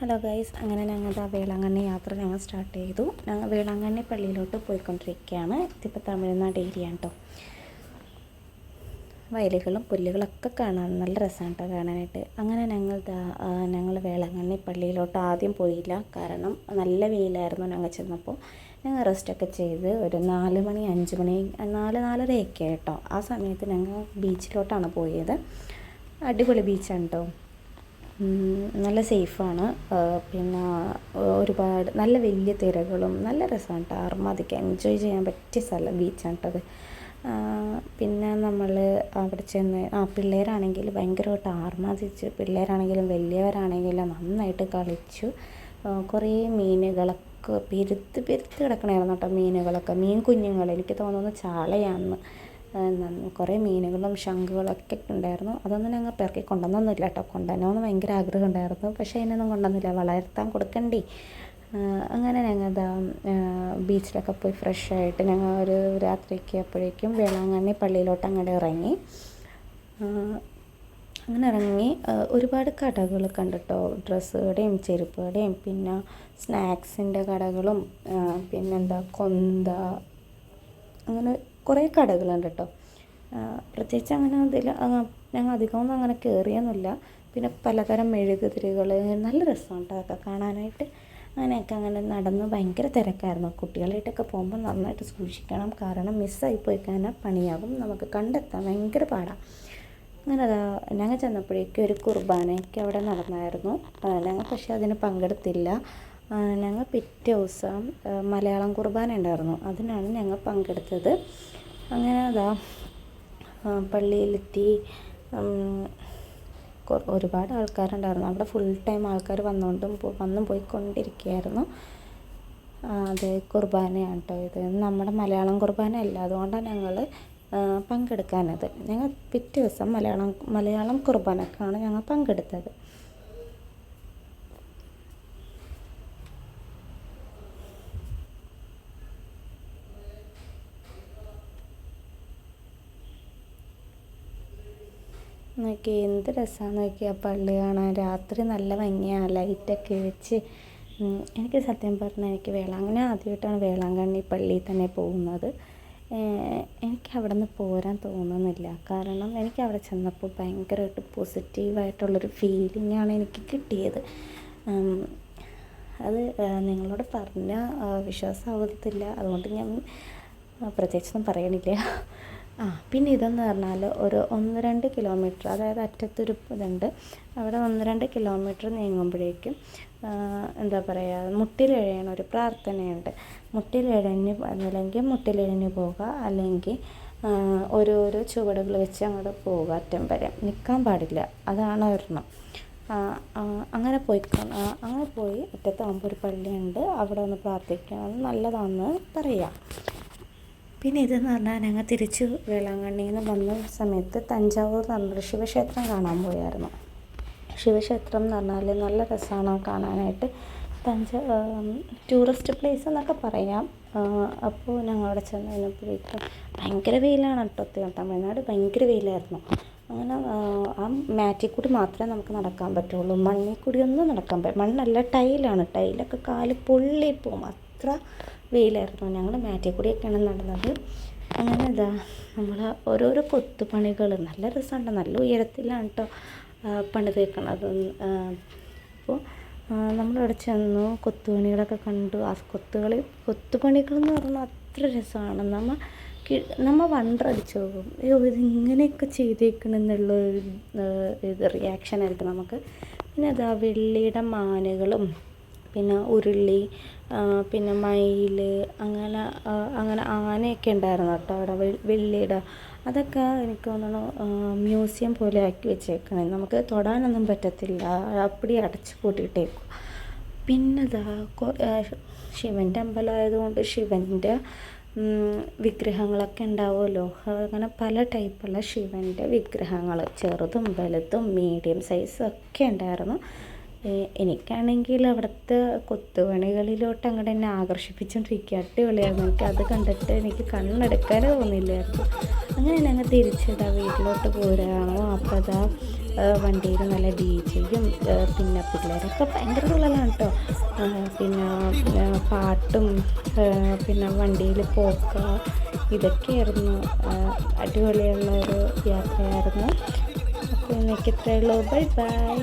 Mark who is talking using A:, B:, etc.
A: Hello guys അങ്ങനെ ഞങ്ങളുടെ വേളാങ്കണ്ണി യാത്ര ഞങ്ങൾ സ്റ്റാർട്ട് ചെയ്തു. ഞങ്ങൾ വേളാങ്കണ്ണി പള്ളിയിലോട്ട് പോയിക്കൊണ്ടിരിക്കുകയാണ്. ഇതിപ്പോൾ തമിഴ്നാട് ഏരിയ കേട്ടോ വയലുകളും പുല്ലുകളൊക്കെ കാണാൻ നല്ല രസമാണ് കേട്ടോ കാണാനായിട്ട്. അങ്ങനെ ഞങ്ങൾ ഞങ്ങൾ വേളാങ്കണ്ണി പള്ളിയിലോട്ട് ആദ്യം പോയില്ല. കാരണം നല്ല വെയിലായിരുന്നു ഞങ്ങൾ ചെന്നപ്പോൾ ഞങ്ങൾ റെസ്റ്റൊക്കെ ചെയ്ത് ഒരു നാല് മണി അഞ്ച് മണി നാല് നാലരയൊക്കെ കേട്ടോ ആ സമയത്ത് ഞങ്ങൾ ബീച്ചിലോട്ടാണ് പോയത്. അടിപൊളി ബീച്ചാണ് കേട്ടോ നല്ല സേഫാണ്. പിന്നെ ഒരുപാട് നല്ല വലിയ തിരകളും നല്ല രസമാണ് കേട്ടോ അർമാദിക്ക് എൻജോയ് ചെയ്യാൻ പറ്റിയ സ്ഥലം ബീച്ചാണ് പിന്നെ നമ്മൾ അവിടെ ചെന്ന് ആ പിള്ളേരാണെങ്കിൽ ഭയങ്കരമായിട്ട് ആർമാദിച്ചു പിള്ളേരാണെങ്കിലും വലിയവരാണെങ്കിലും നന്നായിട്ട് കളിച്ചു. കുറേ മീനുകളൊക്കെ പെരുത്ത് പെരുത്ത് കിടക്കണമായിരുന്നു കേട്ടോ മീനുകളൊക്കെ. മീൻ കുഞ്ഞുങ്ങൾ എനിക്ക് തോന്നുന്നു ചാളയാണെന്ന് കുറേ മീനുകളും ശംഖുകളൊക്കെ ഉണ്ടായിരുന്നു. അതൊന്നും ഞങ്ങൾ പെറുക്കി കൊണ്ടുവന്നൊന്നുമില്ല കേട്ടോ. കൊണ്ടുവരണമെന്ന് ഭയങ്കര ആഗ്രഹം ഉണ്ടായിരുന്നു പക്ഷേ അതിനൊന്നും കൊണ്ടുവന്നില്ല. വളർത്താൻ കൊടുക്കണ്ടേ. അങ്ങനെ ഞങ്ങൾ ദാ ബീച്ചിലൊക്കെ പോയി ഫ്രഷ് ആയിട്ട് ഞങ്ങൾ ഒരു രാത്രിക്ക് അപ്പോഴേക്കും വേളാങ്കണ്ണി പള്ളിയിലോട്ട് അങ്ങോട്ട് ഇറങ്ങി. അങ്ങനെ ഇറങ്ങി. ഒരുപാട് കടകൾ കണ്ടിട്ടോ. ഡ്രസ്സുകളുടെയും ചെരുപ്പുകളുടെയും പിന്നെ സ്നാക്സിന്റെ കടകളും പിന്നെന്താ കൊന്ത അങ്ങനെ കുറേ കടകളുണ്ട് കേട്ടോ. പ്രത്യേകിച്ച് അങ്ങനെ അതിൽ ഞങ്ങൾ അധികമൊന്നും അങ്ങനെ കയറിയൊന്നുമില്ല. പിന്നെ പലതരം മെഴുകുതിരികൾ നല്ല രസമാണ് കേട്ടോ അതൊക്കെ കാണാനായിട്ട്. അങ്ങനെയൊക്കെ അങ്ങനെ നടന്ന് ഭയങ്കര തിരക്കായിരുന്നു. കുട്ടികളായിട്ടൊക്കെ പോകുമ്പോൾ നന്നായിട്ട് സൂക്ഷിക്കണം. കാരണം മിസ്സായി പോയി കഴിഞ്ഞാൽ പണിയാകും. നമുക്ക് കണ്ടെത്താൻ ഭയങ്കര പാടാണ് അങ്ങനെ ഞങ്ങൾ ചെന്നപ്പോഴേക്കും ഒരു കുർബാനയൊക്കെ അവിടെ നടന്നായിരുന്നു. ഞങ്ങൾ പക്ഷേ അതിന് പങ്കെടുത്തില്ല. ഞങ്ങൾ പിറ്റേ ദിവസം മലയാളം കുർബാന ഉണ്ടായിരുന്നു. അതിനാണ് ഞങ്ങൾ പങ്കെടുത്തത്. അങ്ങനെ അതാ പള്ളിയിലെത്തി. ഒരുപാട് ആൾക്കാരുണ്ടായിരുന്നു. അവിടെ ഫുൾ ടൈം ആൾക്കാർ വന്നുകൊണ്ടും വന്നും പോയിക്കൊണ്ടിരിക്കുകയായിരുന്നു അതെ കുർബാനയാണ് കേട്ടോ ഇത്. നമ്മുടെ മലയാളം കുർബാന അല്ല. അതുകൊണ്ടാണ് ഞങ്ങൾ പങ്കെടുക്കാനത് ഞങ്ങൾ പിറ്റേ ദിവസം മലയാളം മലയാളം കുർബാനക്കാണ് ഞങ്ങൾ പങ്കെടുത്തത്. നോക്കി എന്ത് രസമാണെന്ന് നോക്കി ആ പള്ളി കാണാൻ. രാത്രി നല്ല ഭംഗിയാണ് ലൈറ്റൊക്കെ വെച്ച്. എനിക്ക് സത്യം പറഞ്ഞാൽ എനിക്ക് വേളാങ്കണ്ണി ആദ്യമായിട്ടാണ് വേളാങ്കണ്ണി പള്ളിയിൽ തന്നെ പോകുന്നത്. എനിക്ക് അവിടെ നിന്ന് പോരാൻ തോന്നുന്നില്ല. കാരണം എനിക്ക് അവിടെ ചെന്നപ്പോൾ ഭയങ്കരമായിട്ട് പോസിറ്റീവായിട്ടുള്ളൊരു ഫീലിംഗാണ് എനിക്ക് കിട്ടിയത്. അത് നിങ്ങളോട് പറഞ്ഞാൽ വിശ്വാസമാവത്തില്ല അതുകൊണ്ട് ഞാൻ പ്രത്യേകിച്ചൊന്നും പറയണില്ല. ആ പിന്നെ ഇതെന്ന് പറഞ്ഞാൽ ഒരു ഒന്ന് രണ്ട് കിലോമീറ്റർ അതായത് അറ്റത്തൊരു ഇതുണ്ട്. അവിടെ ഒന്ന് രണ്ട് കിലോമീറ്റർ നീങ്ങുമ്പോഴേക്കും എന്താ പറയുക മുട്ടിലിഴയണ ഒരു പ്രാർത്ഥനയുണ്ട്. മുട്ടിലിഴഞ്ഞ് അല്ലെങ്കിൽ മുട്ടിലിഴഞ്ഞ് പോകുക അല്ലെങ്കിൽ ഓരോരോ ചുവടുകൾ വെച്ച് അങ്ങോട്ട് പോവുക അറ്റം വരെ. നിൽക്കാൻ പാടില്ല. അതാണ് ഒരെണ്ണം. അങ്ങനെ പോയി അങ്ങനെ പോയി അറ്റത്താകുമ്പോൾ ഒരു പള്ളിയുണ്ട്. അവിടെ ഒന്ന് പ്രാർത്ഥിക്കണം നല്ലതാണെന്ന് പറയാം. പിന്നെ ഇതെന്ന് പറഞ്ഞാൽ ഞങ്ങൾ തിരിച്ച് വേളാങ്കണ്ണിയിൽ നിന്ന് വന്ന സമയത്ത് തഞ്ചാവൂർ എന്ന് പറഞ്ഞൊരു ശിവക്ഷേത്രം കാണാൻ പോയായിരുന്നു. ശിവക്ഷേത്രം എന്ന് പറഞ്ഞാൽ നല്ല രസമാണ് കാണാനായിട്ട്. തഞ്ച ടൂറിസ്റ്റ് പ്ലേസ് എന്നൊക്കെ പറയാം. അപ്പോൾ ഞങ്ങൾ അവിടെ ചെന്ന് കഴിഞ്ഞപ്പോഴേക്കും ഭയങ്കര വെയിലാണ് കേട്ടോ തമിഴ്നാട് ഭയങ്കര വെയിലായിരുന്നു. അങ്ങനെ ആ, മാറ്റിൽ കൂടി മാത്രമേ നമുക്ക് നടക്കാൻ പറ്റുള്ളൂ. മണ്ണിൽ കൂടി ഒന്നും നടക്കാൻ പറ്റും മണ്ണല്ല ടൈലാണ്. ടൈലൊക്കെ കാൽ പൊള്ളിപ്പോവും അത്ര വെയിലായിരുന്നു. ഞങ്ങൾ മാറ്റിൽ കൂടിയൊക്കെയാണ് നടന്നത്. അങ്ങനെ ഇതാ നമ്മൾ ഓരോരോ കൊത്തുപണികൾ നല്ല രസമുണ്ട്. നല്ല ഉയരത്തിലാണ് കേട്ടോ പണിത് വെക്കണത്. അപ്പോൾ നമ്മളവിടെ ചെന്നു കൊത്തുപണികളൊക്കെ കണ്ടു. ആ കൊത്തുകളി കൊത്തുപണികൾ എന്ന് പറഞ്ഞാൽ അത്ര രസമാണ്. നമ്മൾ കി- നമ്മ വണ്ടടിച്ചു പോകും. അയ്യോ ഇത് ഇങ്ങനെയൊക്കെ ചെയ്തേക്കണെന്നുള്ള ഒരു ഏഹ്, ഇത് റിയാക്ഷനായിരിക്കും നമുക്ക്. പിന്നെ അതാ വെള്ളിയുടെ മാനുകളും പിന്നെ ഉരുളി പിന്നെ മയിൽ അങ്ങനെ അങ്ങനെ ആനയൊക്കെ ഉണ്ടായിരുന്നു കേട്ടോ അവിടെ വെള്ളിയുടെ. അതൊക്കെ എനിക്ക് തോന്നുന്നു മ്യൂസിയം പോലെ ആക്കി വെച്ചേക്കണേ. നമുക്ക് തൊടാനൊന്നും പറ്റത്തില്ല. അപ്പടി അടച്ചു പൂട്ടിയിട്ടേക്കും പിന്നെ ഇതാ കൊ- ആ, ശിവന്റെ അമ്പലമായതുകൊണ്ട് ശിവന്റെ വിഗ്രഹങ്ങളൊക്കെ ഉണ്ടാവുമല്ലോ. അങ്ങനെ പല ടൈപ്പുള്ള ശിവന്റെ വിഗ്രഹങ്ങൾ ചെറുതും വലുതും മീഡിയം സൈസും ഒക്കെ ഉണ്ടായിരുന്നു. എനിക്കാണെങ്കിൽ അവിടുത്തെ കൊത്തുപണികളിലോട്ട് അങ്ങോട്ട് എന്നെ ആകർഷിപ്പിച്ചുകൊണ്ടിരിക്കുക അടിപൊളിയായിരുന്നു. എനിക്ക് അത് കണ്ടിട്ട് എനിക്ക് കണ്ണെടുക്കാനേ തോന്നില്ലായിരുന്നു. അങ്ങനെ ഞങ്ങൾ തിരിച്ചിടാ വീട്ടിലോട്ട് പോരാണോ അപ്പോൾ അതാ വണ്ടിയിൽ നല്ല ഡി ജെയും പിന്നെ പിള്ളേരൊക്കെ ഭയങ്കര ഉള്ളതാണ് കേട്ടോ പിന്നെ പാട്ടും പിന്നെ വണ്ടിയിൽ പോക്ക ഇതൊക്കെയായിരുന്നു. ആ, അടിപൊളിയുള്ള ഒരു യാത്രയായിരുന്നു. അപ്പോൾ ഇന്നേക്ക് ഇത്രയേ ഉള്ളൂ. Bye bye.